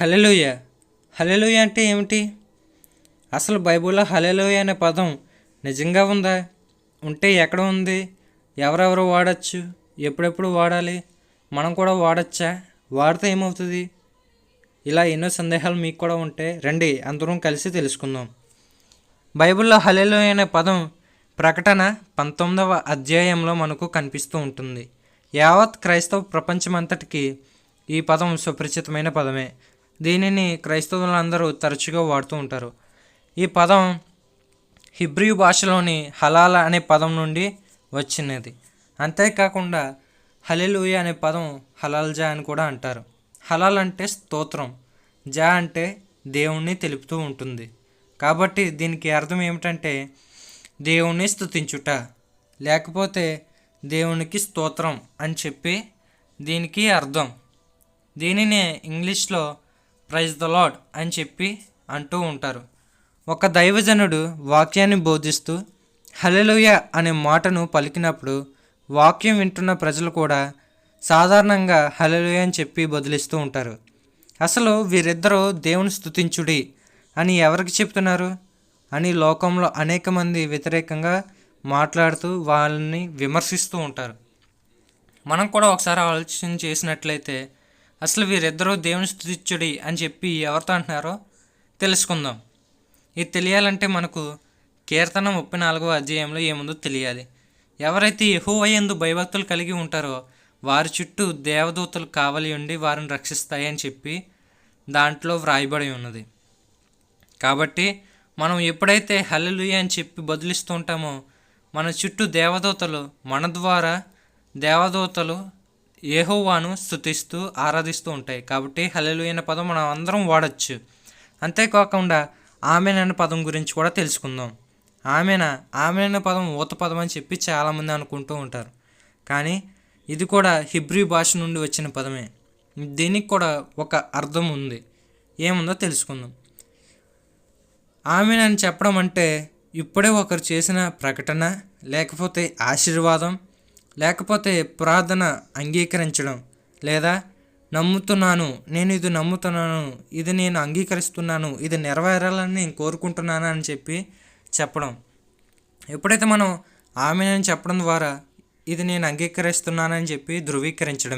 Hallelujah hallelujah అంటే ఏమిటి? అసలు బైబిల్లో హలెలుయ అనే పదం నిజంగా ఉందా? ఉంటే ఎక్కడ ఉంది? ఎవరెవరు వాడచ్చు? ఎప్పుడెప్పుడు వాడాలి? మనం కూడా వాడచ్చా? వాడితే ఏమవుతుంది? ఇలా ఎన్నో సందేహాలు మీకు కూడా ఉంటే రండి అందరం కలిసి తెలుసుకుందాం. బైబిల్లో హలెలుయ అనే పదం ప్రకటన పంతొమ్మిదవ అధ్యాయంలో మనకు కనిపిస్తూ ఉంటుంది. యావత్ క్రైస్తవ ప్రపంచమంతటికి ఈ పదం సుపరిచితమైన పదమే. దీనిని క్రైస్తవులందరూ తరచుగా వాడుతూ ఉంటారు. ఈ పదం హిబ్రియు భాషలోని హలాల అనే పదం నుండి వచ్చినది. అంతేకాకుండా హలెలుయ అనే పదం హలాల్జా అని కూడా అంటారు. హలాల్ అంటే స్తోత్రం జా అంటే దేవుణ్ణి తెలుపుతూ ఉంటుంది. కాబట్టి దీనికి అర్థం ఏమిటంటే దేవుణ్ణి స్తుతించుట లేకపోతే దేవునికి స్తోత్రం అని చెప్పి దీనికి అర్థం. దీనినే ఇంగ్లీష్లో ప్రైజ్ ద లాడ్ అని చెప్పి అంటూ ఉంటారు. ఒక దైవజనుడు వాక్యాన్ని బోధిస్తూ హలెలుయ అనే మాటను పలికినప్పుడు వాక్యం వింటున్న ప్రజలు కూడా సాధారణంగా హలెలుయ అని చెప్పి బదిలిస్తూ ఉంటారు. అసలు వీరిద్దరూ దేవుని స్థుతించుడి అని ఎవరికి చెప్తున్నారు? అని లోకంలో అనేక మంది వ్యతిరేకంగా మాట్లాడుతూ వాళ్ళని విమర్శిస్తూ ఉంటారు. మనం కూడా ఒకసారి ఆలోచన చేసినట్లయితే అసలు వీరిద్దరూ దేవుని స్థుతిచ్చుడి అని చెప్పి ఎవరితో అంటున్నారో తెలుసుకుందాం. ఇది తెలియాలంటే మనకు కీర్తన ముప్పై నాలుగో అధ్యాయంలో ఏముందో తెలియాలి. ఎవరైతే యహోవయందు భయభక్తులు కలిగి ఉంటారో వారి చుట్టూ దేవదూతలు కావలి ఉండి వారిని రక్షిస్తాయని చెప్పి దాంట్లో వ్రాయబడి ఉన్నది. కాబట్టి మనం ఎప్పుడైతే హల్లెలూయా అని చెప్పి బదులిస్తూ ఉంటామో మన చుట్టూ దేవదూతలు మన ద్వారా దేవదూతలు ఏహోవాను స్థుతిస్తూ ఆరాధిస్తూ ఉంటాయి. కాబట్టి హలెలు అనే పదం మనం అందరం వాడచ్చు. అంతేకాకుండా ఆమెన్ అనే పదం గురించి కూడా తెలుసుకుందాం. ఆమెన? ఆమెన్ అనే పదం ఊత పదం అని చెప్పి చాలామంది అనుకుంటూ ఉంటారు. కానీ ఇది కూడా హిబ్రీ భాష నుండి వచ్చిన పదమే. దీనికి కూడా ఒక అర్థం ఉంది. ఏముందో తెలుసుకుందాం. ఆమెన్ అని చెప్పడం అంటే ఇప్పుడే ఒకరు చేసిన ప్రకటన లేకపోతే ఆశీర్వాదం లేకపోతే ప్రార్థన అంగీకరించడం. లేదా నమ్ముతున్నాను నేను ఇది నమ్ముతున్నాను ఇది నేను అంగీకరిస్తున్నాను ఇది నెరవేరాలని నేను కోరుకుంటున్నాను అని చెప్పి చెప్పడం. ఎప్పుడైతే మనం ఆమె అని చెప్పడం ద్వారా ఇది నేను అంగీకరిస్తున్నానని చెప్పి ధృవీకరించడమే.